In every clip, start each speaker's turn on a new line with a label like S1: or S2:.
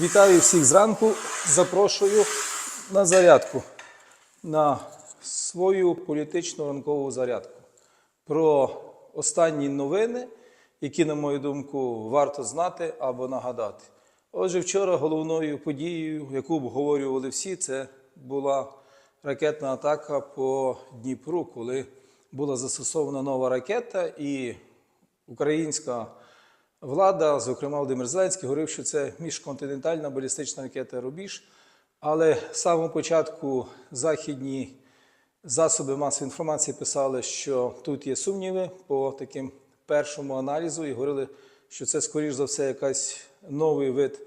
S1: Вітаю всіх зранку. Запрошую на зарядку, на свою політичну ранкову зарядку. Про останні новини, які, на мою думку, варто знати або нагадати. Отже, вчора головною подією, яку обговорювали всі, це була ракетна атака по Дніпру, коли була застосована нова ракета, і українська влада, зокрема Володимир Зеленський, говорив, що це міжконтинентальна балістична ракета Рубіж. Але з самого початку західні засоби масової інформації писали, що тут є сумніви по таким першому аналізу, і говорили, що це, скоріш за все, якась новий вид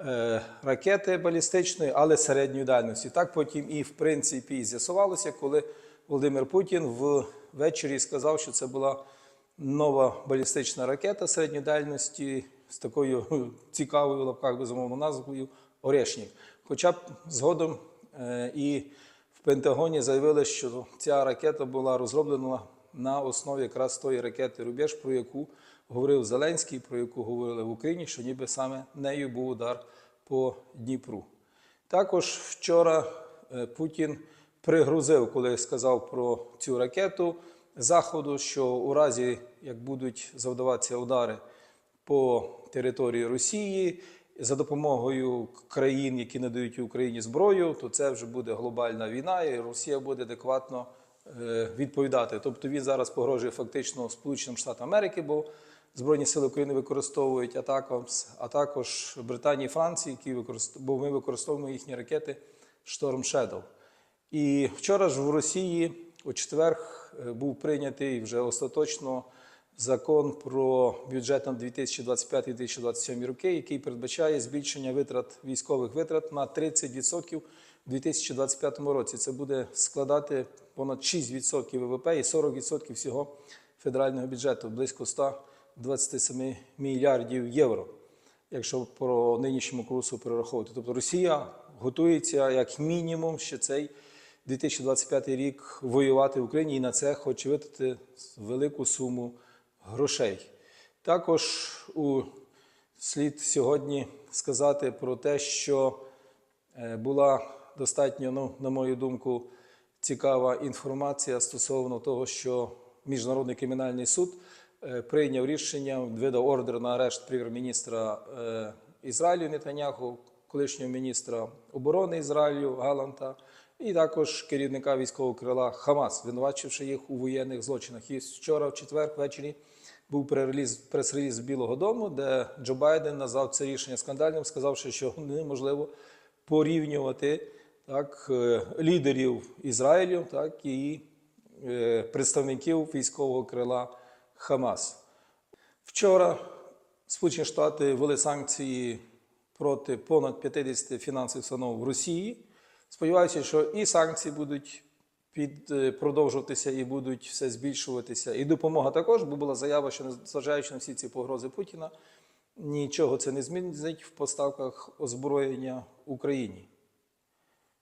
S1: е, ракети балістичної, але середньої дальності. Так потім і в принципі і з'ясувалося, коли Володимир Путін ввечері сказав, що це була нова балістична ракета середньої дальності з такою ну, цікавою в лапках безумовно назвою Орешнік. Хоча б згодом е, і в Пентагоні заявили, що ця ракета була розроблена на основі якраз тої ракети Рубеж, про яку говорив Зеленський, про яку говорили в Україні, що ніби саме нею був удар по Дніпру. Також вчора е, Путін пригрузив, коли сказав про цю ракету Заходу, що у разі як будуть завдаватися удари по території Росії за допомогою країн, які надають Україні зброю, то це вже буде глобальна війна, і Росія буде адекватно е, відповідати. Тобто він зараз погрожує фактично Сполученим Штатам Америки, бо Збройні сили України використовують атаку, а також Британії і Франції, які використовують, бо ми використовуємо їхні ракети Storm Shadow. І вчора ж в Росії у четвер е, був прийнятий вже остаточно закон про бюджет на 2025-2027 роки, який передбачає збільшення витрат військових витрат на 30% у 2025 році. Це буде складати понад 6% ВВП і 40% всього федерального бюджету, близько 127 мільярдів євро, якщо по нинішньому курсу перераховувати. Тобто Росія готується як мінімум ще цей 2025 рік воювати в Україні і на це хоче витратити велику суму грошей. Також у слід сьогодні сказати про те, що е, була достатньо, ну, на мою думку, цікава інформація стосовно того, що Міжнародний кримінальний суд е, прийняв рішення, видав ордер на арешт прем'єр-міністра е, Ізраїлю Нетаняху, колишнього міністра оборони Ізраїлю Галанта, і також керівника військового крила Хамас, звинувачивши їх у воєнних злочинах. І вчора, в четвер, ввечері, був прес-реліз, прес-реліз Білого Дому, де Джо Байден назвав це рішення скандальним, сказавши, що неможливо порівнювати так, е, лідерів Ізраїлю, так і е, представників військового крила Хамас. Вчора Сполучені Штати ввели санкції проти понад 50 фінансових установ в Росії. Сподіваюся, що і санкції будуть під, е, продовжуватися і будуть все збільшуватися. І допомога також, бо була заява, що незважаючи на всі ці погрози Путіна, нічого це не змінить в поставках озброєння Україні.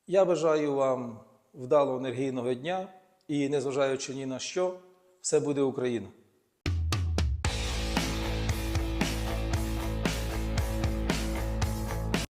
S1: Я бажаю вам вдалого енергійного дня і, незважаючи ні на що, все буде Україна.